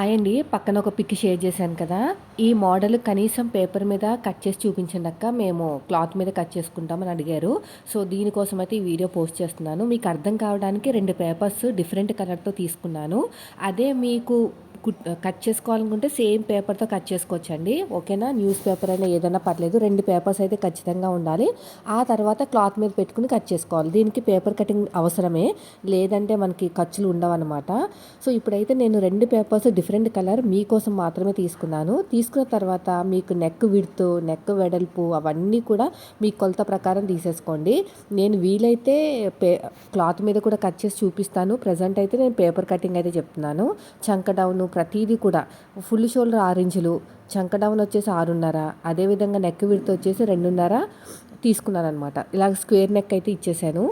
అయ్యండి పక్కన ఒక పిక్ షేర్ చేశాను కదా. ఈ మోడల్ కనీసం పేపర్ మీద కట్ చేసి చూపించండి అక్క. మేము క్లాత్ మీద కట్ చేసుకుంటామని అడిగారు. సో దీనికోసం అయితే ఈ వీడియో పోస్ట్ చేస్తున్నాను. మీకు అర్థం కావడానికి రెండు పేపర్స్ డిఫరెంట్ కలర్తో తీసుకున్నాను. అదే మీకు కట్ చేసుకోవాలనుకుంటే సేమ్ పేపర్తో కట్ చేసుకోవచ్చండి. ఓకేనా? న్యూస్ పేపర్ అయినా ఏదైనా పర్లేదు. రెండు పేపర్స్ అయితే ఖచ్చితంగా ఉండాలి. ఆ తర్వాత క్లాత్ మీద పెట్టుకుని కట్ చేసుకోవాలి. దీనికి పేపర్ కటింగ్ అవసరమే. లేదంటే మనకి ఖర్చులు ఉండవన్నమాట. సో ఇప్పుడైతే నేను రెండు పేపర్స్ డిఫరెంట్ కలర్ మీకోసం మాత్రమే తీసుకున్నాను. తీసుకున్న తర్వాత మీకు నెక్ విడుతు నెక్ వెడల్పు అవన్నీ కూడా మీ కొలత ప్రకారం తీసేసుకోండి. నేను వీలైతే పే క్లాత్ మీద కూడా కట్ చేసి చూపిస్తాను. ప్రజెంట్ అయితే నేను పేపర్ కటింగ్ అయితే చెప్తున్నాను. చంక డౌను ప్రతిదీ కూడా. ఫుల్ షోల్డర్ ఆరు ఇంచులు చంక డౌన్ వచ్చేసి ఆరున్నర. అదేవిధంగా నెక్ విడత వచ్చేసి రెండున్నర తీసుకున్నాను అనమాట ఇలా స్క్వేర్ నెక్ అయితే ఇచ్చేసాను.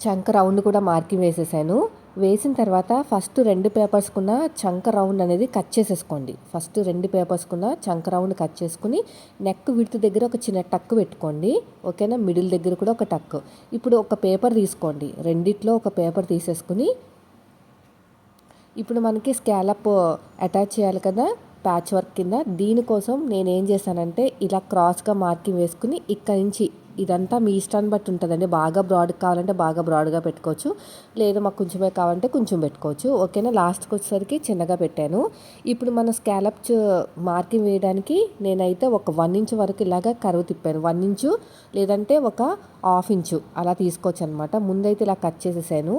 చంక రౌండ్ కూడా మార్కింగ్ వేసేసాను. వేసిన తర్వాత ఫస్ట్ రెండు పేపర్స్కున్న చంక రౌండ్ అనేది కట్ చేసేసుకోండి. ఫస్ట్ రెండు పేపర్స్కున్న చంక రౌండ్ కట్ చేసుకుని నెక్ విడత దగ్గర ఒక చిన్న టక్ పెట్టుకోండి. ఓకేనా? మిడిల్ దగ్గర కూడా ఒక టక్. ఇప్పుడు ఒక పేపర్ తీసుకోండి. రెండిట్లో ఒక పేపర్ తీసేసుకుని ఇప్పుడు మనకి స్కాలప్ అటాచ్ చేయాలి కదా ప్యాచ్ వర్క్ కింద. దీనికోసం నేను ఏం చేశానంటే ఇలా క్రాస్గా మార్కింగ్ వేసుకుని ఇక్కడ నుంచి ఇదంతా మీ ఇష్టాన్ని బట్టి ఉంటుందండి. బాగా బ్రాడ్ కావాలంటే బాగా బ్రాడ్గా పెట్టుకోవచ్చు. లేదు మాకు కొంచెమే కావాలంటే కొంచెం పెట్టుకోవచ్చు. ఓకేనా? లాస్ట్కి వచ్చేసరికి చిన్నగా పెట్టాను. ఇప్పుడు మన స్కాలప్ మార్కింగ్ వేయడానికి నేనైతే ఒక వన్ ఇంచ్ వరకు ఇలాగా కరువు తిప్పాను. వన్ ఇంచు లేదంటే ఒక హాఫ్ ఇంచు అలా తీసుకోవచ్చు అనమాట ముందైతే ఇలా కట్ చేసేసాను.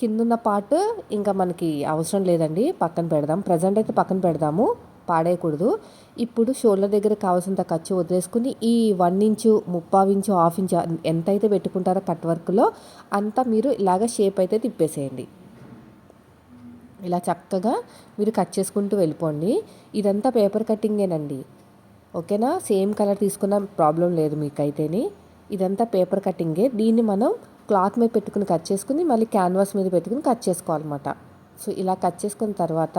కిందున్న పార్ట్ ఇంకా మనకి అవసరం లేదండి. పక్కన పెడదాం. ప్రజెంట్ అయితే పక్కన పెడదాము. పాడేయకూడదు. ఇప్పుడు షోల్డర్ దగ్గర కావాల్సినంత ఖర్చు వదిలేసుకుని ఈ వన్ ఇంచు ముప్పావు ఇంచు హాఫ్ ఇంచు ఎంత అయితే పెట్టుకుంటారో కట్ వర్క్లో అంతా మీరు ఇలాగ షేప్ అయితే తిప్పేసేయండి. ఇలా చక్కగా మీరు కట్ చేసుకుంటూ వెళ్ళిపోండి. ఇదంతా పేపర్ కటింగేనండి ఓకేనా? సేమ్ కలర్ తీసుకున్న ప్రాబ్లం లేదు మీకైతేనే. ఇదంతా పేపర్ కటింగే దీన్ని మనం క్లాత్ మీద పెట్టుకుని కట్ చేసుకుని మళ్ళీ క్యాన్వాస్ మీద పెట్టుకుని కట్ చేసుకోవాలన్నమాట. సో ఇలా కట్ చేసుకున్న తర్వాత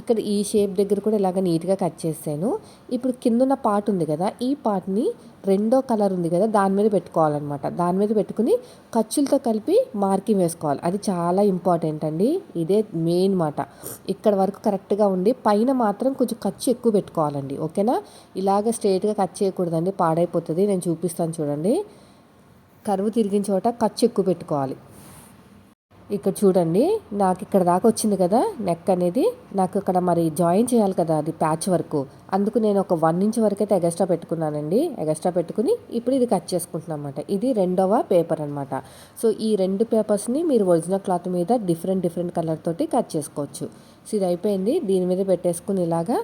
ఇక్కడ ఈ షేప్ దగ్గర కూడా ఇలాగ నీట్గా కట్ చేసాను ఇప్పుడు కిందన్న పార్ట్ ఉంది కదా ఈ పార్ట్ని రెండో కలర్ ఉంది కదా దాని మీద పెట్టుకోవాలన్నమాట. దాని మీద పెట్టుకుని ఖర్చులతో కలిపి మార్కింగ్ వేసుకోవాలి. అది చాలా ఇంపార్టెంట్ అండి. ఇదే మెయిన్ మాట. ఇక్కడ వరకు కరెక్ట్గా ఉండి పైన మాత్రం కొంచెం ఖర్చు ఎక్కువ పెట్టుకోవాలండి. ఓకేనా? ఇలాగ స్ట్రేట్గా కట్ చేయకూడదండి. పాడైపోతుంది. నేను చూపిస్తాను చూడండి. కరువు తిరిగిన చోట ఖర్చు ఎక్కువ పెట్టుకోవాలి. ఇక్కడ చూడండి నాకు ఇక్కడ దాకా వచ్చింది కదా నెక్ అనేది. నాకు ఇక్కడ మరి జాయిన్ చేయాలి కదా అది ప్యాచ్ వరకు. అందుకు నేను ఒక వన్ ఇంచ్ వరకు అయితే ఎగస్ట్రా పెట్టుకున్నానండి. ఎగస్ట్రా పెట్టుకుని ఇప్పుడు ఇది కట్ చేసుకుంటున్నాను అనమాట ఇది రెండవ పేపర్ అనమాట సో ఈ రెండు పేపర్స్ని మీరు ఒరిజినల్ క్లాత్ మీద డిఫరెంట్ డిఫరెంట్ కలర్ తోటి కట్ చేసుకోవచ్చు. సో ఇది అయిపోయింది. దీని మీద పెట్టేసుకుని ఇలాగా.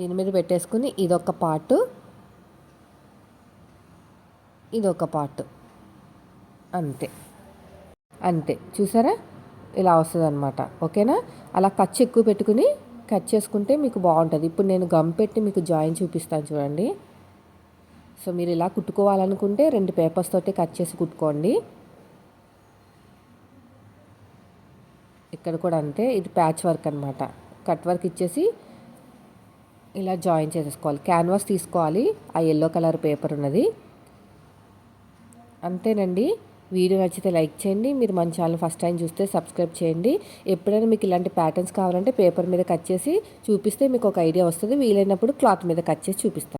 దీని మీద పెట్టేసుకుని ఇదొక పార్ట్ ఇది ఒక పార్ట్. అంతే. అంతే. చూసారా? ఇలా వస్తుంది అనమాట ఓకేనా? అలా ఖర్చు ఎక్కువ పెట్టుకుని కట్ చేసుకుంటే మీకు బాగుంటుంది. ఇప్పుడు నేను గమ్ పెట్టి మీకు జాయిన్ చూపిస్తాను చూడండి. సో మీరు ఇలా కుట్టుకోవాలనుకుంటే రెండు పేపర్స్ తోటి కట్ చేసి కుట్టుకోండి. ఇక్కడ కూడా అంతే. ఇది ప్యాచ్ వర్క్ అనమాట కట్ వర్క్ ఇచ్చేసి ఇలా జాయిన్ చేసేసుకోవాలి. క్యాన్వాస్ తీసుకోవాలి. ఆ ఎల్లో కలర్ పేపర్ ఉన్నది. అంతేనండి. వీడియో నచ్చితే లైక్ చేయండి. మీరు మన ఛానల్ ఫస్ట్ టైం చూస్తే సబ్స్క్రైబ్ చేయండి. ఎప్పుడైనా మీకు ఇలాంటి ప్యాటర్న్స్ కావాలంటే పేపర్ మీద కట్ చేసి చూపిస్తే మీకు ఒక ఐడియా వస్తుంది. వీలైనప్పుడు క్లాత్ మీద కట్ చేసి చూపిస్తాను